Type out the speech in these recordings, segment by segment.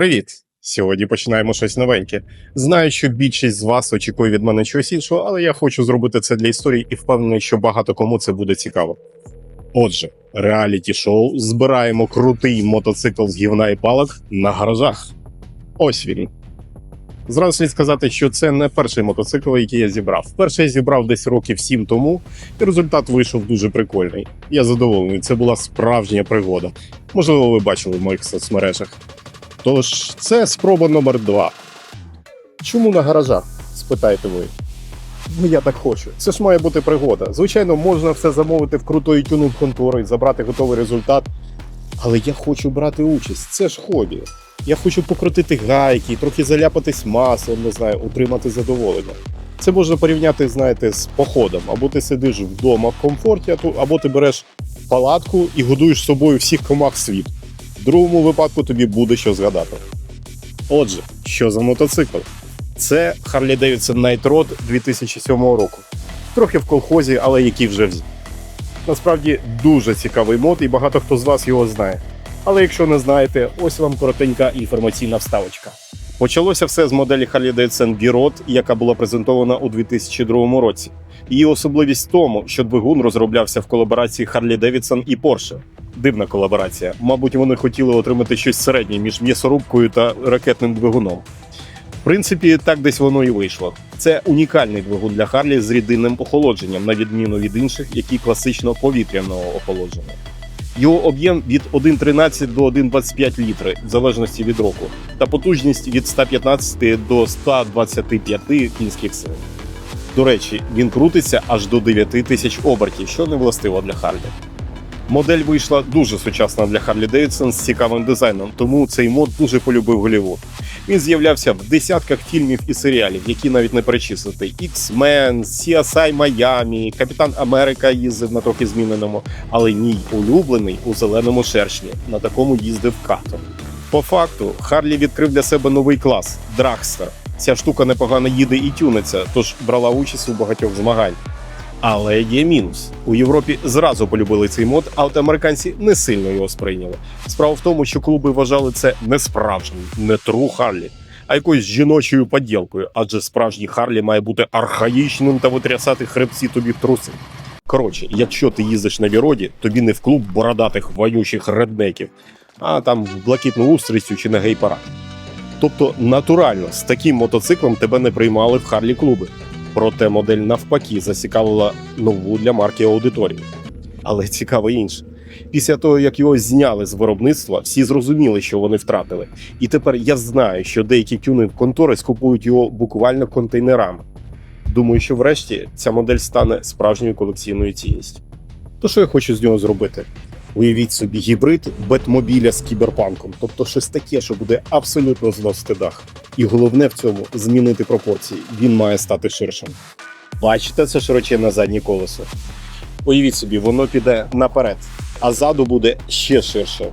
Привіт! Сьогодні починаємо щось новеньке. Знаю, що більшість з вас очікує від мене чогось іншого, але я хочу зробити це для історії і впевнений, що багато кому це буде цікаво. Отже, реаліті шоу збираємо крутий мотоцикл з гівна і палок на гаражах. Ось він. Зразу слід сказати, що це не перший мотоцикл, який я зібрав. Перший я зібрав десь років сім тому, і результат вийшов дуже прикольний. Я задоволений, це була справжня пригода. Можливо, ви бачили в моїх соцмережах. Тож це спроба номер два. Чому на гаражах? спитаєте ви. Ну я так хочу. Це ж має бути пригода. Звичайно, можна все замовити в крутої тюнинг контори забрати готовий результат. Але я хочу брати участь. Це ж хобі. Я хочу покрутити гайки, трохи заляпатись маслом, не знаю, отримати задоволення. Це можна порівняти, знаєте, з походом. Або ти сидиш вдома в комфорті, або ти береш палатку і годуєш собою всіх комах світу. В другому випадку тобі буде що згадати. Отже, що за мотоцикл? Це Harley Davidson Night Rod 2007 року. Трохи в колхозі, але який вже взяв. Насправді дуже цікавий мод, і багато хто з вас його знає. Але якщо не знаєте, ось вам коротенька інформаційна вставочка. Почалося все з моделі Harley Davidson V-Rod, яка була презентована у 2002 році. Її особливість в тому, що двигун розроблявся в колаборації Harley Davidson і Porsche. Дивна колаборація. Мабуть, вони хотіли отримати щось середнє між м'ясорубкою та ракетним двигуном. В принципі, так десь воно і вийшло. Це унікальний двигун для Харлі з рідинним охолодженням, на відміну від інших, які класично повітряного охолодження. Його об'єм від 1,13 до 1,25 літри, в залежності від року, та потужність від 115 до 125 кінських сил. До речі, він крутиться аж до 9 тисяч обертів, що не властиво для Харлі. Модель вийшла дуже сучасна для Harley Davidson з цікавим дизайном, тому цей мод дуже полюбив Голлівуд. Він з'являвся в десятках фільмів і серіалів, які навіть не перечислити: X-Men, CSI Miami, Капітан Америка їздив на трохи зміненому, але мій улюблений у зеленому шершні. На такому їздив Като. По факту, Харлі відкрив для себе новий клас Драгстер. Ця штука непогано їде і тюниться, тож брала участь у багатьох змагань. Але є мінус. У Європі зразу полюбили цей мод, а от американці не сильно його сприйняли. Справа в тому, що клуби вважали це не справжнім, не тру Харлі, а якоюсь жіночою поділкою, адже справжній Харлі має бути архаїчним та витрясати хребці тобі в труси. Коротше, якщо ти їздиш на віроді, тобі не в клуб бородатих вонючих реднеків, а там в блакитну устрицю чи на гей-парад. Тобто, натурально, з таким мотоциклом тебе не приймали в Харлі клуби. Проте модель навпаки зацікавила нову для марки аудиторію. Але цікаво інше. Після того, як його зняли з виробництва, всі зрозуміли, що вони втратили. І тепер я знаю, що деякі тюнинг контори скупують його буквально контейнерами. Думаю, що врешті ця модель стане справжньою колекційною цінністю. То що я хочу з нього зробити? Уявіть собі гібрид бетмобіля з кіберпанком, тобто щось таке, що буде абсолютно зносити дах. І головне в цьому змінити пропорції. Він має стати ширшим. Бачите, це широченне заднє колесо. Уявіть собі, воно піде наперед, а ззаду буде ще ширше.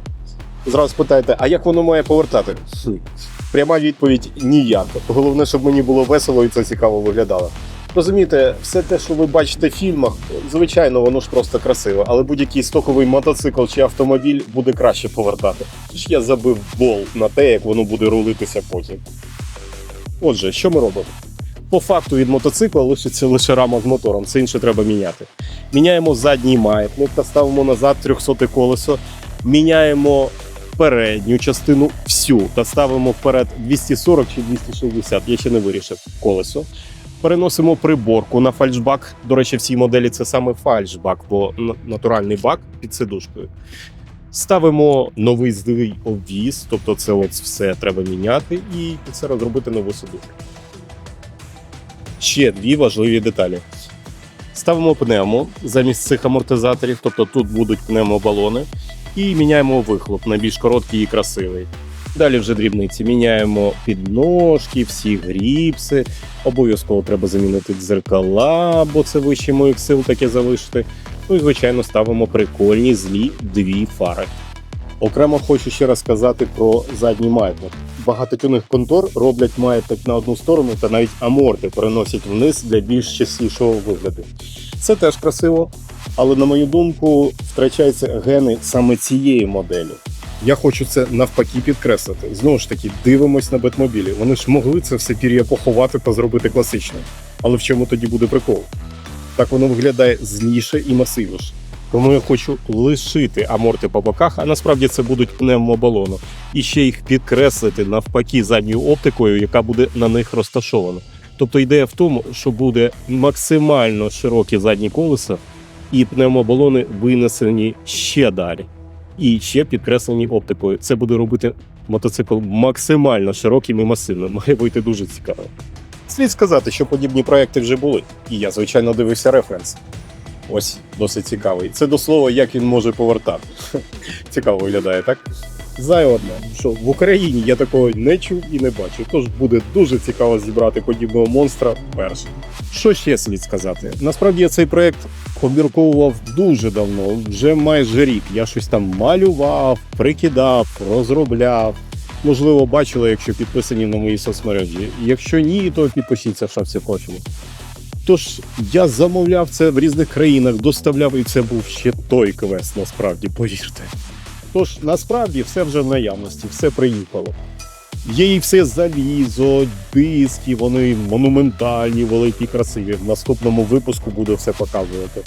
Зразу спитаєте, а як воно має повертати? Пряма відповідь ніяк. Головне, щоб мені було весело і це цікаво виглядало. Розумієте, все те, що ви бачите в фільмах, звичайно, воно ж просто красиво, але будь-який стоковий мотоцикл чи автомобіль буде краще повертати. Тож я забив бол на те, як воно буде рулитися потім. Отже, що ми робимо? По факту від мотоцикла лишиться лише рама з мотором, це інше треба міняти. Міняємо задній маятник та ставимо назад 300 колесо, міняємо передню частину всю та ставимо вперед 240 чи 260, я ще не вирішив колесо. Переносимо приборку на фальшбак. До речі, в цій моделі це саме фальшбак, бо натуральний бак під сидушкою. Ставимо новий здивий обвіз, тобто це от все треба міняти і під це розробити нову сидушку. Ще дві важливі деталі. Ставимо пневмо замість цих амортизаторів, тобто тут будуть пневмобалони, і міняємо вихлоп на більш короткий і красивий. Далі вже дрібниці. Міняємо підножки, всі гріпси. Обов'язково треба замінити дзеркала, бо це вище моїх сил таке залишити. Ну і звичайно ставимо прикольні злі дві фари. Окремо хочу ще раз сказати про задній маятник. Багато тюних контор роблять маятник на одну сторону та навіть аморти переносять вниз для більш частішого вигляду. Це теж красиво, але на мою думку, втрачаються гени саме цієї моделі. Я хочу це навпаки підкреслити. Знову ж таки, дивимось на Бетмобілі. Вони ж могли це все пір'я поховати та зробити класичним. Але в чому тоді буде прикол? Так воно виглядає зліше і масивніше. Тому я хочу лишити аморти по боках, а насправді це будуть пневмобалони. І ще їх підкреслити навпаки задньою оптикою, яка буде на них розташована. Тобто ідея в тому, що буде максимально широкі задні колеса, і пневмобалони винесені ще далі. І ще підкреслені оптикою. Це буде робити мотоцикл максимально широким і масивним. Має вийти дуже цікаво. Слід сказати, що подібні проекти вже були, і я, звичайно, дивився референс. Ось досить цікавий. Це до слова, як він може повертати. Цікаво виглядає, так? Зай одне, що в Україні я такого не чув і не бачив, тож буде дуже цікаво зібрати подібного монстра першим. Що ще слід сказати? Насправді я цей проект обмірковував дуже давно, вже майже рік. Я щось там малював, прикидав, розробляв. Можливо, бачили, якщо підписані на мої соцмережі. Якщо ні, то підпишіться в шапці профілю. Тож я замовляв це в різних країнах, доставляв, і це був ще той квест, насправді, повірте. Тож насправді все вже в наявності, все приїхало. Є і все залізо, диски, вони монументальні, великі, красиві. В наступному випуску буду все показувати.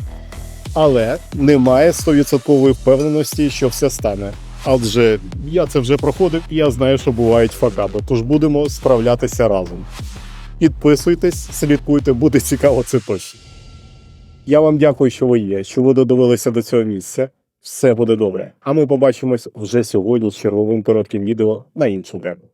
Але немає 100% впевненості, що все стане. Адже я це вже проходив і я знаю, що бувають факапи, тож будемо справлятися разом. Підписуйтесь, слідкуйте, буде цікаво, це точно. Я вам дякую, що ви є, що ви додивилися до цього місця. Все буде добре. А ми побачимось вже сьогодні з черговим коротким відео на іншу тему.